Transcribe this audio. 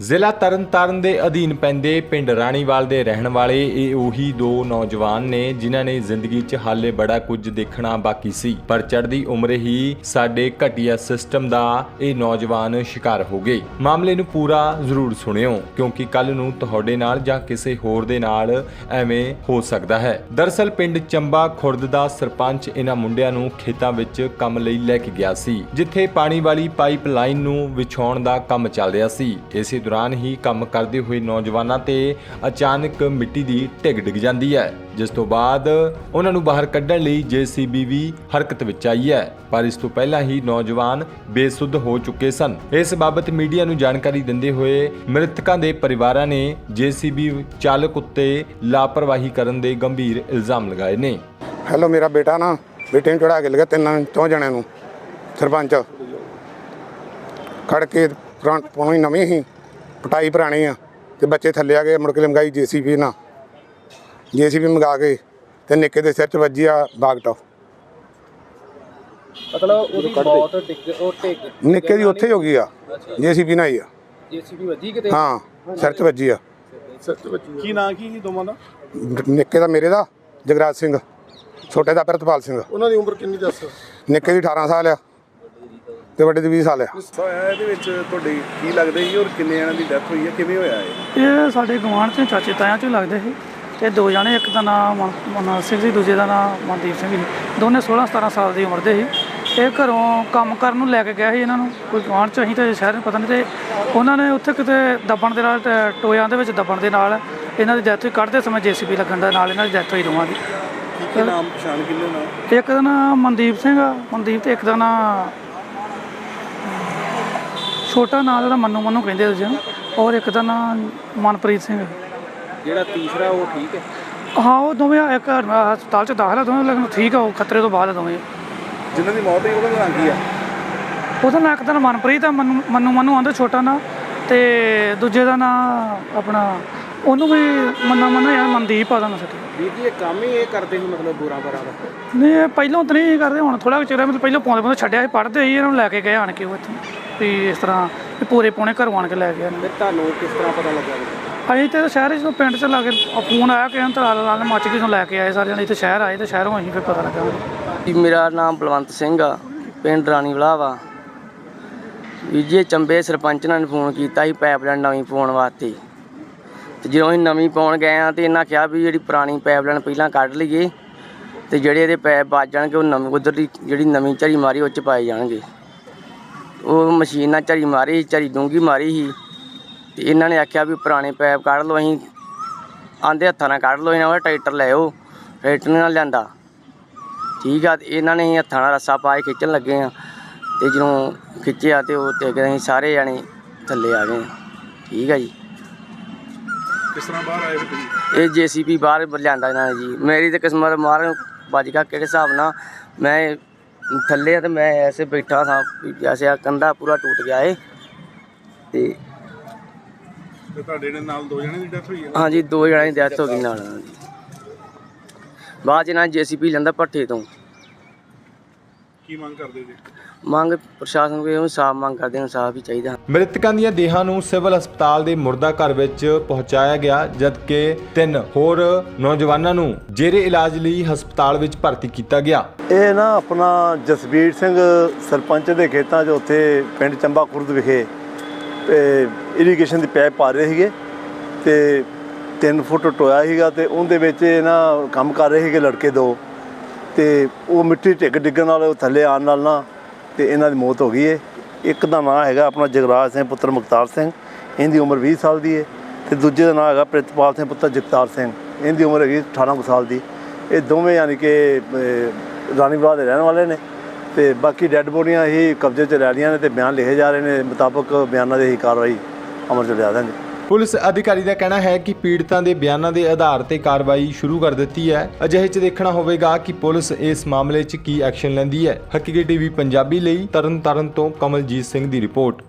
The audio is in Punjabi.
ਜ਼ਿਲ੍ਹਾ ਤਰਨਤਾਰਨ ਦੇ ਅਧੀਨ ਪੈਂਦੇ ਪਿੰਡ ਰਾਣੀਵਾਲ ਦੇ ਰਹਿਣ ਵਾਲੇ ਇਹ ਉਹੀ ਦੋ ਨੌਜਵਾਨ ਨੇ ਜਿਨ੍ਹਾਂ ਨੇ ਜ਼ਿੰਦਗੀ 'ਚ ਹਾਲੇ ਬੜਾ ਕੁਝ ਦੇਖਣਾ ਬਾਕੀ ਸੀ। ਪਰ ਚੜ੍ਹਦੀ ਉਮਰੇ ਹੀ ਸਾਡੇ ਘਟੀਆ ਸਿਸਟਮ ਦਾ ਇਹ ਨੌਜਵਾਨ ਸ਼ਿਕਾਰ ਹੋ ਗਏ। ਮਾਮਲੇ ਨੂੰ ਪੂਰਾ ਜ਼ਰੂਰ ਸੁਣਿਓ, ਕਿਉਂਕਿ ਕੱਲ ਨੂੰ ਤੁਹਾਡੇ ਨਾਲ ਜਾਂ ਕਿਸੇ ਹੋਰ ਦੇ ਨਾਲ ਐਵੇਂ ਹੋ ਸਕਦਾ ਹੈ। ਦਰਸਲ ਪਿੰਡ ਚੰਬਾ ਖੁਰਦ ਦਾ ਸਰਪੰਚ ਇਹਨਾਂ ਮੁੰਡਿਆਂ ਨੂੰ ਖੇਤਾਂ ਵਿੱਚ ਕੰਮ ਲਈ ਲੈ ਕੇ ਗਿਆ ਸੀ, ਜਿੱਥੇ ਪਾਣੀ ਵਾਲੀ ਪਾਈਪ ਲਾਈਨ ਨੂੰ ਵਿਛਾਉਣ ਦਾ ਕੰਮ ਚੱਲ ਰਿਹਾ ਸੀ। ਇਸੇ ਦੌਰਾਨ ਹੀ ਕੰਮ ਕਰਦੇ ਹੋਏ ਨੌਜਵਾਨਾਂ ਤੇ ਅਚਾਨਕ ਮਿੱਟੀ ਦੀ ਢਿੱਗ ਡਿੱਗ ਜਾਂਦੀ ਹੈ, ਜਿਸ ਤੋਂ ਬਾਅਦ ਉਹਨਾਂ ਨੂੰ ਬਾਹਰ ਕੱਢਣ ਲਈ ਜੀਸੀਬੀ ਵੀ ਹਰਕਤ ਵਿੱਚ ਆਈ ਹੈ। ਪਰ ਇਸ ਤੋਂ ਪਹਿਲਾਂ ਹੀ ਨੌਜਵਾਨ ਬੇਸੁੱਧ ਹੋ ਚੁੱਕੇ ਸਨ। ਇਸ ਬਾਬਤ ਮੀਡੀਆ ਨੂੰ ਜਾਣਕਾਰੀ ਦਿੰਦੇ ਹੋਏ ਮ੍ਰਿਤਕਾਂ ਦੇ ਪਰਿਵਾਰਾਂ ਨੇ ਜੀਸੀਬੀ ਚਾਲਕ ਉੱਤੇ ਲਾਪਰਵਾਹੀ ਕਰਨ ਦੇ ਗੰਭੀਰ ਇਲਜ਼ਾਮ ਲਗਾਏ ਨੇ। ਹੈਲੋ ਮੇਰਾ ਬੇਟਾ ਨਾ ਬੇਟੇ ਨੂੰ ਚੜਾ ਕੇ ਲਗਾ ਤਿੰਨਾਂ ਚੌਂ ਜਣਿਆਂ ਨੂੰ। ਸਰਪੰਚ। ਖੜ ਕੇ ਪੁਰਾਣੀ ਨਵੀਂ ਹੀ ਪਟਾਈ ਪੁਰਾਣੀ ਆ ਤੇ ਬੱਚੇ ਥੱਲੇ ਆ ਗਏ ਮੁੜ ਕੇ ਲੰਗਾਈ ਜੀਸੀਬੀ ਨਾਲ। ਜੀਸੀਬੀ ਮੰਗਾ ਕੇ ਤੇ ਨਿੱਕੇ ਦੇ ਸਿਰ 'ਚ ਵੱਜੀ ਆ ਬਾਗਟਾ। ਮਤਲਬ ਉਹਦੀ ਮੌਤ ਡਿੱਗ ਉਹ ਟਿਕ ਨਿੱਕੇ ਦੀ ਉੱਥੇ ਹੀ ਹੋ ਗਈ ਆ ਜੀਸੀਬੀ ਨਾਲ ਹੀ ਆ। ਜੀਸੀਬੀ ਵੱਜੀ ਕਿਤੇ? ਹਾਂ ਸਿਰ 'ਚ ਵੱਜੀ ਆ। ਕੀ ਨਾਂ ਕੀ ਜੀ ਦੋਵਾਂ ਦਾ? ਨਿੱਕੇ ਦਾ ਮੇਰੇ ਦਾ ਜਗਰਾਜ ਸਿੰਘ। ਛੋਟੇ ਦਾ ਪ੍ਰਿਤਪਾਲ ਸਿੰਘ। ਉਹਨਾਂ ਦੀ ਉਮਰ ਕਿੰਨੀ ਦੱਸ? ਨਿੱਕੇ ਦੀ 18 ਸਾਲ ਆ। ਤੇ ਵੱਡੇ ਦੀ 20 ਸਾਲ ਆ। ਹੋਇਆ ਇਹਦੇ ਵਿੱਚ ਤੁਹਾਡੇ ਕੀ ਲੱਗਦਾ ਜੀ ਔਰ ਕਿੰਨੇ ਜਣਾਂ ਦੀ ਡੈਥ ਹੋਈ ਹੈ? ਕਿਵੇਂ ਹੋਇਆ ਇਹ? ਇਹ ਸਾਡੇ ਗੁਆਂਢ ਚ ਚਾਚੇ ਤਾਇਆਂ ਚ ਲੱਗਦੇ ਸੀ। ਤੇ ਦੋ ਜਣੇ ਇੱਕ ਦਾ ਨਾਮ ਮਨੋਜ ਸਿੰਘ ਸੀ ਦੂਜੇ ਦਾ ਨਾਮ ਮਨਦੀਪ ਸਿੰਘ ਸੀ। ਦੋਨੇ 16 17 ਸਾਲ ਦੀ ਉਮਰ ਦੇ ਸੀ। ਇਹ ਘਰੋਂ ਕੰਮ ਕਰਨ ਨੂੰ ਲੈ ਕੇ ਗਿਆ ਸੀ ਇਹਨਾਂ ਨੂੰ। ਕੋਈ ਗੁਆਂਢ ਚ ਅਸੀਂ ਤੇ ਸ਼ਹਿਰ ਨੂੰ ਪਤਾ ਨਹੀਂ ਤੇ ਉਹਨਾਂ ਨੇ ਉੱਥੇ ਕਿਤੇ ਦੱਬਣ ਦੇ ਨਾਲ ਟ- ਟੋਇਆਂ ਦੇ ਵਿੱਚ ਦੱਬਣ ਦੇ ਨਾਲ ਇਹਨਾਂ ਦੀ ਡੈਥ ਹੋਈ। ਕੱਢਦੇ ਸਮੇਂ ਜੀਸੀਬੀ ਲੱਗਣ ਦੇ ਨਾਲ ਇਹਨਾਂ ਦੀ ਡੈਥ ਹੋਈ ਦੋਵਾਂ ਦੀ। ਕੀ ਕੀ ਨਾਮ ਪਛਾਣ ਕਿੰਨੇ ਨਾਮ ਇੱਕ ਦਾ ਨਾਮ ਮਨਦੀਪ ਸਿੰਘ ਆ। ਮਨਦੀਪ ਤੇ ਇੱਕ ਦਾ ਨਾਮ ਛੋਟਾ ਨਾਮ ਉਹਦਾ ਮੰਨੂ ਮੰਨੂ ਕਹਿੰਦੇ ਦੂਜੇ ਨੂੰ ਔਰ ਇੱਕ ਦਾ ਨਾਮ ਮਨਪ੍ਰੀਤ ਸਿੰਘ ਜਿਹੜਾ ਤੀਸਰਾ ਉਹ ਠੀਕ ਹੈ? ਹਾਂ ਉਹ ਦੋਵੇਂ ਇੱਕ ਹਸਪਤਾਲ ਚ ਦਾਖਲ ਆ ਦੋਵੇਂ ਲੇਕਿਨ ਠੀਕ ਆ ਉਹ ਖਤਰੇ ਤੋਂ ਬਾਹਰ ਆ ਦੋਵੇਂ। ਜਿਨ੍ਹਾਂ ਦੀ ਮੌਤ ਹੋਈ ਉਹਦਾ ਨਾਂ ਕੀ ਆ? ਉਹਦਾ ਨਾਂ ਇੱਕ ਦਾ ਨਾਂ ਮਨਪ੍ਰੀਤ ਆ ਮੰਨੂ ਮੰਨੂ ਮੰਨੂ ਆਂਦਾ ਛੋਟਾ ਨਾਂ ਤੇ ਦੂਜੇ ਦਾ ਨਾਂ ਆਪਣਾ ਉਹਨੂੰ ਵੀ ਮੰਨਾ ਮੰਨਾ ਯਾਰ ਮਨਦੀਪ ਆ ਦਾ ਨਾਂ ਵੀਰ ਜੀ ਇਹ ਕੰਮ ਹੀ ਇਹ ਕਰਦੇ ਸੀ ਮਤਲਬ ਬੁਰਾ ਬਰਾ ਦਾ? ਨਹੀਂ ਇਹ ਪਹਿਲਾਂ ਤਾਂ ਨਹੀਂ ਕਰਦੇ ਹੁਣ ਥੋੜਾ ਚਿਰ ਮਤਲਬ ਪਹਿਲਾਂ ਪਾਉਂਦੇ ਪਾਉਂਦੇ ਛੱਡਿਆ ਸੀ ਪੜ੍ਹਦੇ ਸੀ ਇਹਨਾਂ ਨੂੰ ਲੈ ਕੇ ਗਏ ਆਣ ਕੇ ਉਹ ਇੱਥੋਂ। ਵੀ ਇਸ ਤਰ੍ਹਾਂ ਵੀ ਪੂਰੇ ਪੌਣੇ ਘਰੋਂ ਆਣ ਕੇ ਲੈ ਗਏ ਨੇ। ਤੁਹਾਨੂੰ ਕਿਸ ਤਰ੍ਹਾਂ ਪਤਾ ਲੱਗਾ ਵੀ? ਅਸੀਂ ਤੇ ਸ਼ਹਿਰ ਜਦੋਂ ਪਿੰਡ ਚ ਲਾ ਕੇ ਫੋਨ ਆਇਆ ਕਿ ਤਾਂ ਲਾਲ ਲਾਲ ਮੱਚ ਗਈ ਤੋਂ ਲੈ ਕੇ ਆਏ ਸਾਰੇ ਜਣੇ ਇੱਥੇ ਸ਼ਹਿਰ ਆਏ ਤੇ ਸ਼ਹਿਰੋਂ ਅਸੀਂ ਫਿਰ ਪਤਾ ਲੱਗਾ। ਜੀ ਮੇਰਾ ਨਾਮ ਬਲਵੰਤ ਸਿੰਘ ਆ ਪਿੰਡ ਰਾਣੀ ਵਾ ਵੀ ਜੀ ਇਹ ਚੰਬੇ ਸਰਪੰਚ ਨੇ ਫੋਨ ਕੀਤਾ ਸੀ ਪਾਈਪਲਾਈਨ ਨਵੀਂ ਪਾਉਣ ਵਾਸਤੇ। ਤੇ ਜਦੋਂ ਅਸੀਂ ਨਵੀਂ ਪਾਉਣ ਗਏ ਆ ਤੇ ਇਹਨਾਂ ਕਿਹਾ ਵੀ ਜਿਹੜੀ ਪੁਰਾਣੀ ਪਾਈਪਲਾਈਨ ਪਹਿਲਾਂ ਕੱਢ ਲਈਏ ਤੇ ਜਿਹੜੇ ਇਹਦੇ ਪੈਪ ਵੱਜ ਜਾਣਗੇ ਉਹ ਨਵੀਂ ਉਧਰ ਦੀ ਜਿਹੜੀ ਨਵੀਂ ਝਰੀ ਮਾਰੀ ਉਹ ਚ ਪਾਏ ਜਾਣਗੇ। ਉਹ ਮਸ਼ੀਨ ਨਾਲ ਝਰੀ ਮਾਰੀ ਝਰੀ ਡੂੰਗੀ ਮਾਰੀ ਸੀ। ਤੇ ਇਹਨਾਂ ਨੇ ਆਖਿਆ ਵੀ ਪੁਰਾਣੇ ਪੈਪ ਕੱਢ ਲਓ ਅਸੀਂ ਆਂਦੇ ਹੱਥਾਂ ਨਾਲ ਕੱਢ ਲਓ ਇਹਨਾਂ ਦਾ ਟਰੈਕਟਰ ਲੈ ਆਓ ਟਰੈਕਟਰ ਨਾਲ ਲਿਆਂਦਾ। ਠੀਕ ਆ ਤੇ ਇਹਨਾਂ ਨੇ ਹੱਥਾਂ ਨਾਲ ਰੱਸਾ ਪਾ ਕੇ ਖਿੱਚਣ ਲੱਗੇ ਆ। ਤੇ ਜਦੋਂ ਖਿੱਚਿਆ ਤੇ ਉਹ ਤੇ ਅਸੀਂ ਸਾਰੇ ਜਾਣੇ ਥੱਲੇ ਆ ਗਏ ਠੀਕ ਆ ਜੀ। ਕਿਸ ਤਰ੍ਹਾਂ ਬਾਹਰ ਆਏ ਇਹ ਜੀਸੀਪੀ ਬਾਹਰ ਲਿਆਂਦਾ ਇਹਨਾਂ ਨੇ ਜੀ। ਮੇਰੀ ਤੇ ਕਿਸਮਤ ਮਾਰ ਵੱਜ ਗਿਆ ਕਿਹੜੇ ਹਿਸਾਬ ਨਾਲ। ਮੈਂ ਥੱਲੇ ਆ ਤੇ ਮੈਂ ਐਸੇ ਬੈਠਾ ਸਾਂ ਵੀ ਜੈਸੇ ਆ ਕੰਧਾ ਪੂਰਾ ਟੁੱਟ ਗਿਆ ਏ। ਤੇ ਤੇ ਤੁਹਾਡੇ ਦੇ ਨਾਲ ਦੋ ਜਣਿਆਂ ਦੀ ਡੈਥ ਹੋਈ ਹੈ? ਹਾਂਜੀ ਦੋ ਜਣਿਆਂ ਦੀ ਡੈਥ ਹੋ ਗਈ ਨਾਲ ਬਾਅਦ ਚ ਇਹਨਾਂ ਜੀਸੀਪੀ ਲੈਂਦਾ ਪੱਠੇ ਤੋਂ। ਕੀ ਮੰਗ ਕਰਦੇ ਜੀ? ਮੰਗ ਪ੍ਰਸ਼ਾਸਨ ਕੋਲ ਇਨਸਾਫ ਮੰਗ ਕਰਦੇ ਇਨਸਾਫ ਹੀ ਚਾਹੀਦਾ। ਮ੍ਰਿਤਕਾਂ ਦੀਆਂ ਦੇਹਾਂ ਨੂੰ ਸਿਵਲ ਹਸਪਤਾਲ ਦੇ ਮੁਰਦਾ ਘਰ ਵਿੱਚ ਪਹੁੰਚਾਇਆ ਗਿਆ ਜਦਕਿ ਤਿੰਨ ਹੋਰ ਨੌਜਵਾਨਾਂ ਨੂੰ ਜੇਰੇ ਇਲਾਜ ਲਈ ਹਸਪਤਾਲ ਵਿੱਚ ਭਰਤੀ ਕੀਤਾ ਗਿਆ। ਇਹ ਨਾ ਆਪਣਾ ਜਸਬੀਰ ਸਿੰਘ ਸਰਪੰਚ ਦੇ ਖੇਤਾਂ 'ਚ ਉੱਥੇ ਪਿੰਡ ਚੰਬਾ ਖੁਰਦ ਵਿਖੇ ਤੇ ਇਰੀਗੇਸ਼ਨ ਦੀ ਪਾਈਪ ਪਾ ਰਹੇ ਸੀਗੇ ਤੇ 3 ਫੁੱਟ ਟੋਇਆ ਸੀਗਾ ਤੇ ਉਹਦੇ ਵਿੱਚ ਇਹ ਨਾ ਕੰਮ ਕਰ ਰਹੇ ਸੀਗੇ ਲੜਕੇ ਦੋ। ਤੇ ਉਹ ਮਿੱਟੀ ਢਿੱਗ ਡਿੱਗਣ ਨਾਲ ਉਹ ਥੱਲੇ ਆਉਣ ਨਾਲ ਨਾ ਤੇ ਇਹਨਾਂ ਦੀ ਮੌਤ ਹੋ ਗਈ ਏ। ਇੱਕ ਦਾ ਨਾਂ ਹੈਗਾ ਆਪਣਾ ਜਗਰਾਜ ਸਿੰਘ ਪੁੱਤਰ ਮੁਖਤਾਰ ਸਿੰਘ। ਇਹਦੀ ਉਮਰ 20 ਸਾਲ ਦੀ ਏ। ਤੇ ਦੂਜੇ ਦਾ ਨਾਂ ਹੈਗਾ ਪ੍ਰਿਤਪਾਲ ਸਿੰਘ ਪੁੱਤਰ ਜਗਤਾਰ ਸਿੰਘ। ਇਹਦੀ ਉਮਰ ਹੈਗੀ 18 ਕੁ ਸਾਲ ਦੀ। ਇਹ ਦੋਵੇਂ ਯਾਨੀ ਕਿ ਅਹ, ਦੇ ਰਹਿਣ ਵਾਲੇ ਨੇ। ਤੇ ਬਾਕੀ ਡੈੱਡ ਬੋਡੀਆਂ ਹੀ ਕਬਜ਼ੇ 'ਚ ਲੈ ਲਈਆਂ ਨੇ ਤੇ ਬਿਆਨ ਲਿਖੇ ਜਾ ਰਹੇ ਨੇ ਮੁਤਾਬਕ ਬਿਆਨਾਂ ਦੇ ਹੀ ਕਾਰਵਾਈ ਅਮਰ 'ਚ ਲਿਆ ਦਾਂਗੇ ਪੁਲਿਸ ਅਧਿਕਾਰੀ ਦਾ ਕਹਿਣਾ ਹੈ ਕਿ ਪੀੜਤਾਂ ਦੇ ਬਿਆਨਾਂ ਦੇ ਆਧਾਰ ਤੇ ਕਾਰਵਾਈ ਸ਼ੁਰੂ ਕਰ ਦਿੱਤੀ ਹੈ। ਅਜਿਹੇ 'ਚ ਦੇਖਣਾ ਹੋਵੇਗਾ ਕਿ ਪੁਲਿਸ ਇਸ ਮਾਮਲੇ 'ਚ ਕੀ ਐਕਸ਼ਨ ਲੈਂਦੀ ਹੈ। ਹਕੀਕੀ ਟੀਵੀ ਪੰਜਾਬੀ ਲਈ ਤਰਨਤਾਰਨ ਤੋਂ ਕਮਲਜੀਤ ਸਿੰਘ ਦੀ ਰਿਪੋਰਟ।